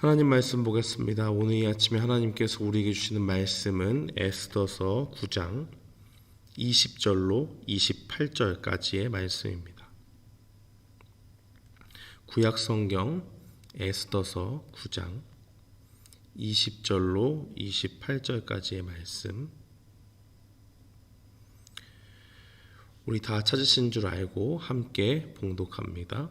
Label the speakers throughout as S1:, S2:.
S1: 하나님 말씀 보겠습니다. 오늘 이 아침에 하나님께서 우리에게 주시는 말씀은 에스더서 9장 20절로 28절까지의 말씀입니다. 구약 성경 에스더서 9장 20절로 28절까지의 말씀 우리 다 찾으신 줄 알고 함께 봉독합니다.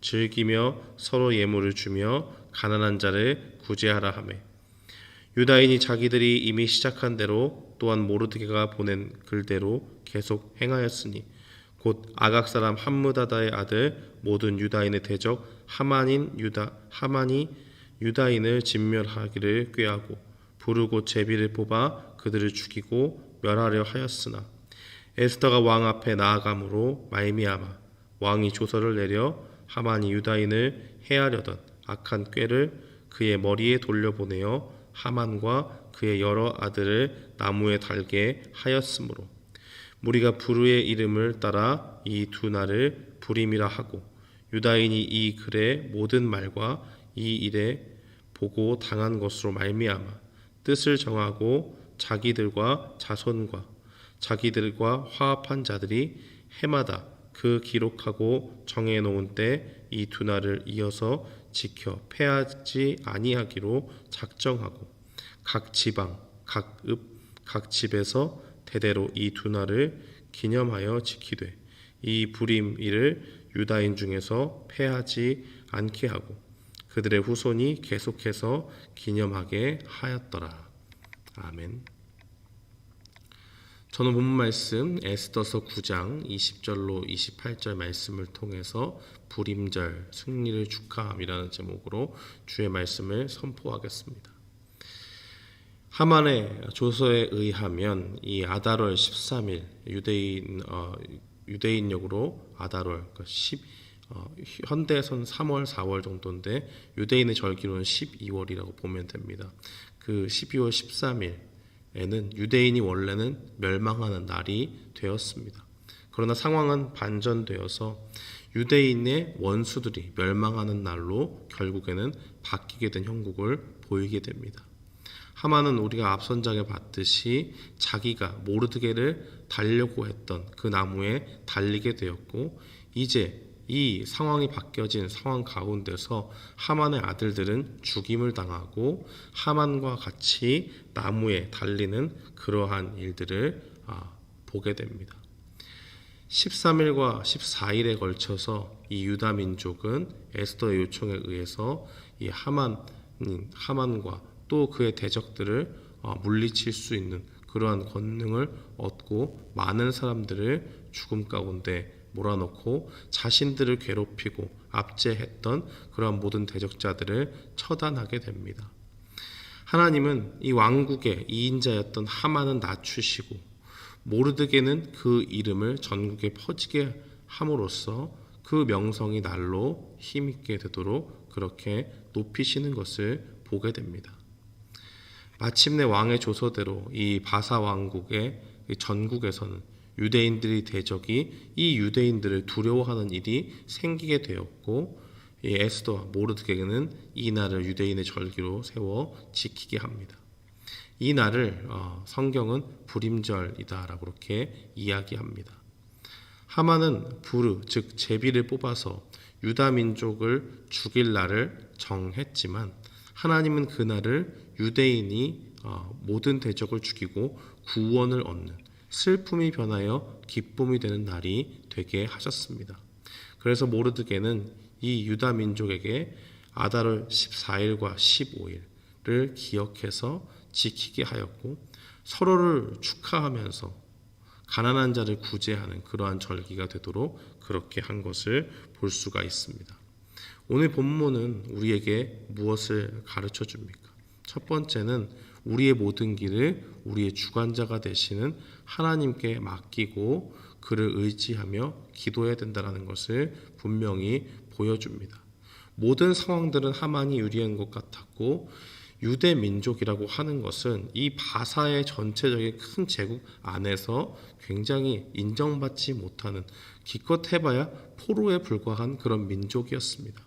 S1: 즐기며 서로 예물을 주며 가난한 자를 구제하라 하매. 유다인이 자기들이 이미 시작한 대로 또한 모르드게가 보낸 글대로 계속 행하였으니 곧 아각 사람 함무다다의 아들 모든 유다인의 대적 하만인 유다 하만이 유다인을 진멸하기를 꾀하고 부르고 제비를 뽑아 그들을 죽이고 멸하려 하였으나 에스더가 왕 앞에 나아감으로 말미암아 왕이 조서를 내려 하만이 유다인을 해하려던 악한 꾀를 그의 머리에 돌려보내어 하만과 그의 여러 아들을 나무에 달게 하였으므로 무리가 부르의 이름을 따라 이 두 날을 불임이라 하고 유다인이 이 글의 모든 말과 이 일에 보고 당한 것으로 말미암아 뜻을 정하고 자기들과 자손과 자기들과 화합한 자들이 해마다 그 기록하고 정해 놓은 때 이 두 날을 이어서 지켜 패하지 아니하기로 작정하고 각 지방 각 읍 각 집에서 대대로 이 두 날을 기념하여 지키되 이 불임 일을 유다인 중에서 패하지 않게 하고 그들의 후손이 계속해서 기념하게 하였더라. 아멘. 저는 본문 말씀 에스더서 9장 20절로 28절 말씀을 통해서 불임절 승리를 축하함이라는 제목으로 주의 말씀을 선포하겠습니다. 하만의 조서에 의하면 이 아달월 13일 유대인 어, 유대인력으로 아달월 그러니까 10 어, 현대에선 3월 4월 정도인데 유대인의 절기로는 12월이라고 보면 됩니다. 그 12월 13일 에는 유대인이 원래는 멸망하는 날이 되었습니다. 그러나 상황은 반전되어서 유대인의 원수들이 멸망하는 날로 결국에는 바뀌게 된 형국을 보이게 됩니다. 하만은 우리가 앞선 장에 봤듯이 자기가 모르드게를 달려고 했던 그 나무에 달리게 되었고 이제 이 상황이 바뀌어진 상황 가운데서 하만의 아들들은 죽임을 당하고 하만과 같이 나무에 달리는 그러한 일들을 아, 보게 됩니다. 13일과 14일에 걸쳐서 이 유다 민족은 에스더의 요청에 의해서 이 하만 하만과 또 그의 대적들을 어, 물리칠 수 있는 그러한 권능을 얻고 많은 사람들을 죽음 가운데 몰아넣고 자신들을 괴롭히고 압제했던 그러한 모든 대적자들을 처단하게 됩니다. 하나님은 이 왕국의 이인자였던 하만은 낮추시고 모르드게는 그 이름을 전국에 퍼지게 함으로써 그 명성이 날로 힘있게 되도록 그렇게 높이시는 것을 보게 됩니다. 마침내 왕의 조서대로 이 바사 왕국의 전국에서는 유대인들의 대적이 이 유대인들을 두려워하는 일이 생기게 되었고 이 에스더와 모르드게는 이 날을 유대인의 절기로 세워 지키게 합니다. 이 날을 어, 성경은 불임절이다라고 그렇게 이야기합니다. 하만은 부르 즉 제비를 뽑아서 유다 민족을 죽일 날을 정했지만 하나님은 그 날을 유대인이 어, 모든 대적을 죽이고 구원을 얻는 슬픔이 변하여 기쁨이 되는 날이 되게 하셨습니다. 그래서 모르드게는 이 유다 민족에게 아달월 14일과 15일을 기억해서 지키게 하였고 서로를 축하하면서 가난한 자를 구제하는 그러한 절기가 되도록 그렇게 한 것을 볼 수가 있습니다. 오늘 본문은 우리에게 무엇을 가르쳐 줍니까? 첫 번째는 우리의 모든 길을 우리의 주관자가 되시는 하나님께 맡기고 그를 의지하며 기도해야 된다는 것을 분명히 보여줍니다. 모든 상황들은 하만이 유리한 것 같았고 유대 민족이라고 하는 것은 이 바사의 전체적인 큰 제국 안에서 굉장히 인정받지 못하는 기껏 해봐야 포로에 불과한 그런 민족이었습니다.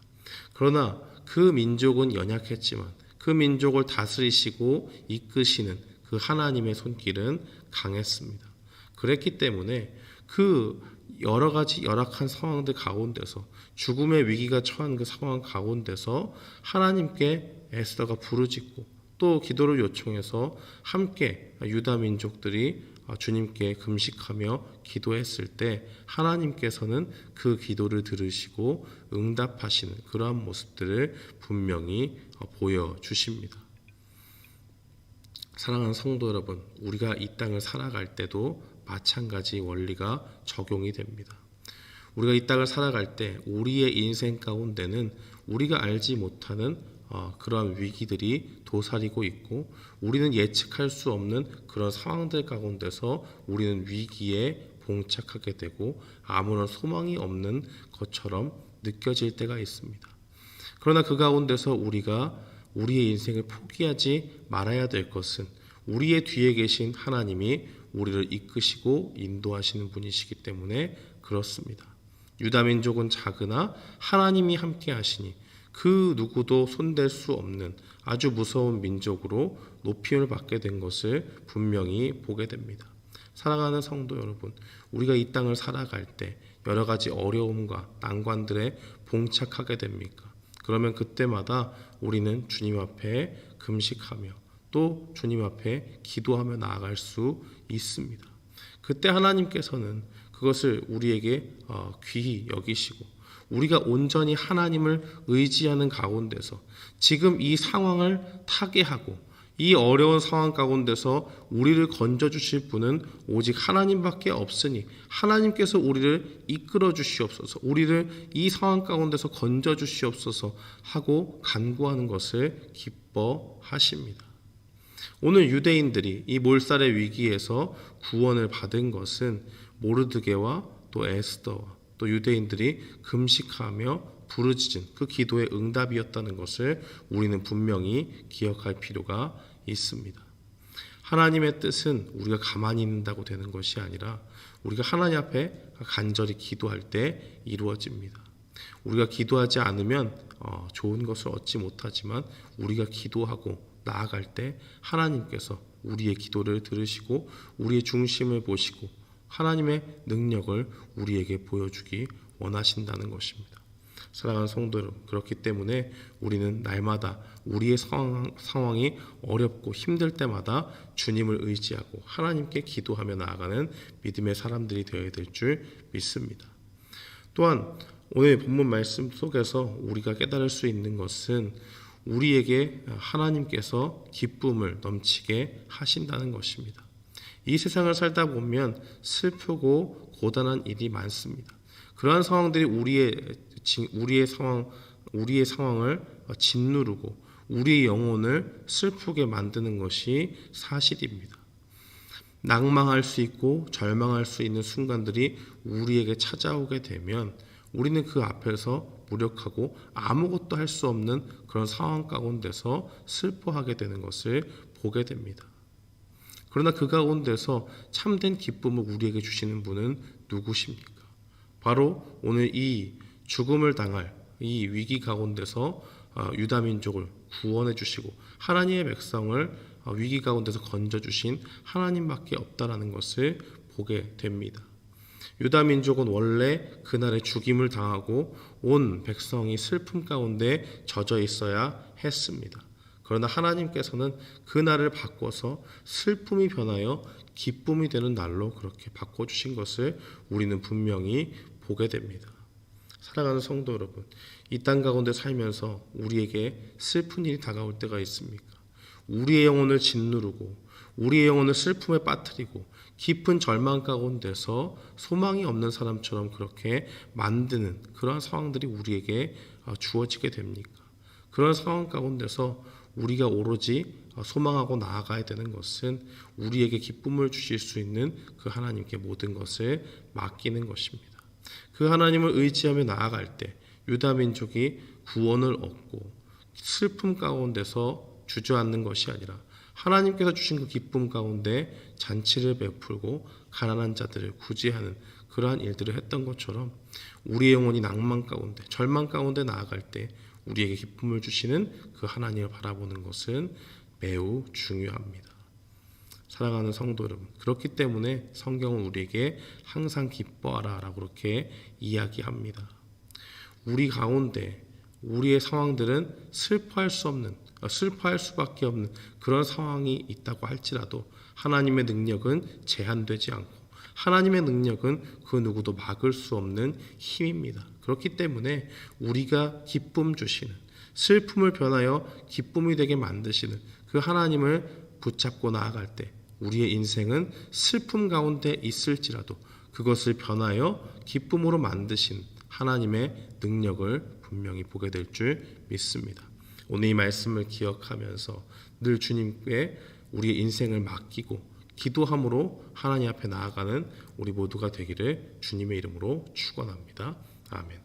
S1: 그러나 그 민족은 연약했지만 그 민족을 다스리시고 이끄시는 그 하나님의 손길은 강했습니다. 그랬기 때문에 그 여러 가지 열악한 상황들 가운데서 죽음의 위기가 처한 그 상황 가운데서 하나님께 에스더가 부르짖고 또 기도를 요청해서 함께 유다 민족들이 주님께 금식하며 기도했을 때 하나님께서는 그 기도를 들으시고 응답하시는 그러한 모습들을 분명히 보여 주십니다. 사랑하는 성도 여러분, 우리가 이 땅을 살아갈 때도 마찬가지 원리가 적용이 됩니다. 우리가 이 땅을 살아갈 때 우리의 인생 가운데는 우리가 알지 못하는 어, 그러한 위기들이 도사리고 있고 우리는 예측할 수 없는 그런 상황들 가운데서 우리는 위기에 봉착하게 되고 아무런 소망이 없는 것처럼 느껴질 때가 있습니다. 그러나 그 가운데서 우리가 우리의 인생을 포기하지 말아야 될 것은 우리의 뒤에 계신 하나님이 우리를 이끄시고 인도하시는 분이시기 때문에 그렇습니다. 유다 민족은 작으나 하나님이 함께 하시니 그 누구도 손댈 수 없는 아주 무서운 민족으로 높임을 받게 된 것을 분명히 보게 됩니다. 사랑하는 성도 여러분, 우리가 이 땅을 살아갈 때 여러 가지 어려움과 난관들에 봉착하게 됩니까? 그러면 그때마다 우리는 주님 앞에 금식하며 또 주님 앞에 기도하며 나아갈 수 있습니다. 그때 하나님께서는 그것을 우리에게 어, 귀히 여기시고 우리가 온전히 하나님을 의지하는 가운데서 지금 이 상황을 타개하고 이 어려운 상황 가운데서 우리를 건져 주실 분은 오직 하나님밖에 없으니 하나님께서 우리를 이끌어 주시옵소서. 우리를 이 상황 가운데서 건져 주시옵소서 하고 간구하는 것을 기뻐하십니다. 오늘 유대인들이 이 몰살의 위기에서 구원을 받은 것은 모르드게와 또 에스더와 또 유대인들이 금식하며 부르짖은 그 기도의 응답이었다는 것을 우리는 분명히 기억할 필요가 있습니다. 하나님의 뜻은 우리가 가만히 있는다고 되는 것이 아니라 우리가 하나님 앞에 간절히 기도할 때 이루어집니다. 우리가 기도하지 않으면 어, 좋은 것을 얻지 못하지만 우리가 기도하고 나아갈 때 하나님께서 우리의 기도를 들으시고 우리의 중심을 보시고 하나님의 능력을 우리에게 보여주기 원하신다는 것입니다. 사랑하는 성도 여러분, 그렇기 때문에 우리는 날마다 우리의 상황, 상황 이 어렵고 힘들 때마다 주님을 의지하고 하나님께 기도하며 나아가는 믿음의 사람들이 되어야 될 줄 믿습니다. 또한 오늘 본문 말씀 속에서 우리가 깨달을 수 있는 것은 우리에게 하나님께서 기쁨을 넘치게 하신다는 것입니다. 이 세상을 살다 보면 슬프고 고단한 일이 많습니다. 그러한 상황들이 우리의 우리의 상황 우리의 상황을 짓누르고 우리의 영혼을 슬프게 만드는 것이 사실입니다. 낭망할 수 있고 절망할 수 있는 순간들이 우리에게 찾아오게 되면 우리는 그 앞에서 무력하고 아무것도 할 수 없는 그런 상황 가운데서 슬퍼하게 되는 것을 보게 됩니다. 그러나 그 가운데서 참된 기쁨을 우리에게 주시는 분은 누구십니까? 바로 오늘 이 죽음을 당할 이 위기 가운데서 어, 유다 민족을 구원해 주시고 하나님의 백성을 어, 위기 가운데서 건져 주신 하나님밖에 없다라는 것을 보게 됩니다. 유다 민족은 원래 그날에 죽임을 당하고 온 백성이 슬픔 가운데 젖어 있어야 했습니다. 그러나 하나님께서는 그 날을 바꿔서 슬픔이 변하여 기쁨이 되는 날로 그렇게 바꿔주신 것을 우리는 분명히 보게 됩니다. 사랑하는 성도 여러분, 이 땅 가운데 살면서 우리에게 슬픈 일이 다가올 때가 있습니까? 우리의 영혼을 짓누르고 우리의 영혼을 슬픔에 빠뜨리고 깊은 절망 가운데서 소망이 없는 사람처럼 그렇게 만드는 그런 상황들이 우리에게 어, 주어지게 됩니까? 그런 상황 가운데서 우리가 오로지 어, 소망하고 나아가야 되는 것은 우리에게 기쁨을 주실 수 있는 그 하나님께 모든 것을 맡기는 것입니다. 그 하나님을 의지하며 나아갈 때 유다 민족이 구원을 얻고 슬픔 가운데서 주저앉는 것이 아니라 하나님께서 주신 그 기쁨 가운데 잔치를 베풀고 가난한 자들을 구제하는 그러한 일들을 했던 것처럼 우리의 영혼이 낭만 가운데 절망 가운데 나아갈 때 우리에게 기쁨을 주시는 그 하나님을 바라보는 것은 매우 중요합니다. 사랑하는 성도 여러분, 그렇기 때문에 성경은 우리에게 항상 기뻐하라 라고 그렇게 이야기합니다. 우리 가운데 우리의 상황들은 슬퍼할 수 없는 어, 슬퍼할 수밖에 없는 그런 상황이 있다고 할지라도 하나님의 능력은 제한되지 않고 하나님의 능력은 그 누구도 막을 수 없는 힘입니다. 그렇기 때문에 우리가 기쁨 주시는 슬픔을 변하여 기쁨이 되게 만드시는 그 하나님을 붙잡고 나아갈 때 우리의 인생은 슬픔 가운데 있을지라도 그것을 변하여 기쁨으로 만드신 하나님의 능력을 분명히 보게 될 줄 믿습니다. 오늘 이 말씀을 기억하면서 늘 주님께 우리의 인생을 맡기고 기도함으로 하나님 앞에 나아가는 우리 모두가 되기를 주님의 이름으로 축원합니다. 아멘.